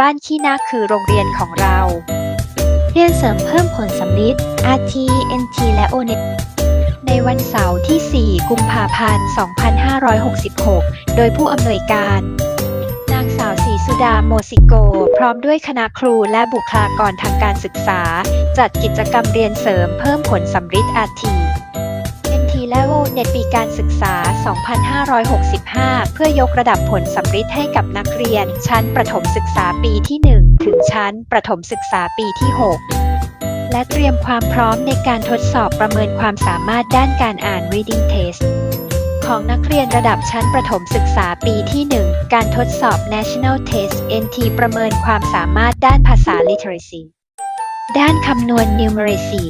บ้านขี้นาคือโรงเรียนของเรา เรียนเสริมเพิ่มผลสำลิด RT NT และ ONET ในวันเสาร์ที่ 4 กุมภาพันธ์ 2566 โดยผู้อำนวยการ นางสาวศรีสุดาโมซิโก พร้อมด้วยคณะครูและบุคลากรทางการศึกษา จัดกิจกรรมเรียนเสริมเพิ่มผลสำริด RT และ ONET ปีการศึกษา 2565 เพื่อยกระดับผลสำริดให้กับนักเรียน ชั้นประถมศึกษาปีที่ 1 ถึงชั้นประถมศึกษาปีที่ 6 และเตรียมความพร้อมในการทดสอบประเมินความสามารถด้านการอ่าน reading test ของนักเรียนระดับชั้นประถมศึกษาปีที่ 1 การทดสอบ national test NT ประเมินความสามารถด้านภาษา literacy ด้านคำนวณ numeracy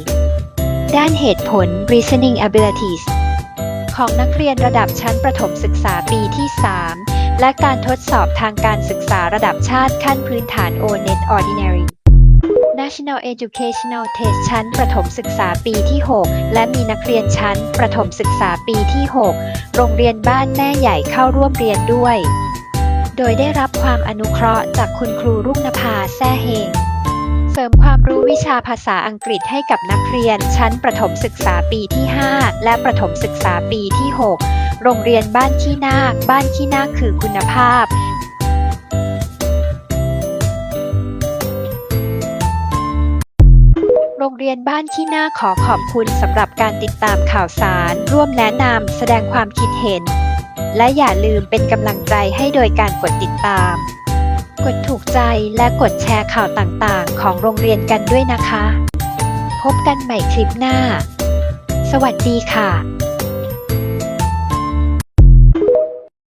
ด้านเหตุผล reasoning abilities ของนักเรียนระดับชั้นประถมศึกษาปีที่ 3 และการทดสอบทางการศึกษาระดับชาติขั้นพื้นฐาน O-NET Ordinary National Educational Test ชั้นประถมศึกษาปีที่ 6 และมีนักเรียนชั้นประถมศึกษาปีที่ 6 โรงเรียนบ้านแม่ใหญ่เข้าร่วมเรียนด้วย โดยได้รับความอนุเคราะห์จากคุณครูรุ่งนภาแซ่เฮง เสริมความรู้วิชาภาษาอังกฤษให้กับนักเรียน ชั้นประถมศึกษาปีที่ 5 และประถมศึกษาปีที่ 6 โรงเรียนบ้านขี้นาค บ้านขี้นาคคือคุณภาพโรงเรียนบ้านขี้นาคขอขอบคุณสำหรับการติดตามข่าวสาร ร่วมแนะนำแสดงความคิดเห็น และอย่าลืมเป็นกำลังใจให้โดยการกดติดตาม กดถูกใจและกดแชร์ข่าวต่างๆ ของโรงเรียนกันด้วยนะคะ พบกันใหม่คลิปหน้า สวัสดีค่ะ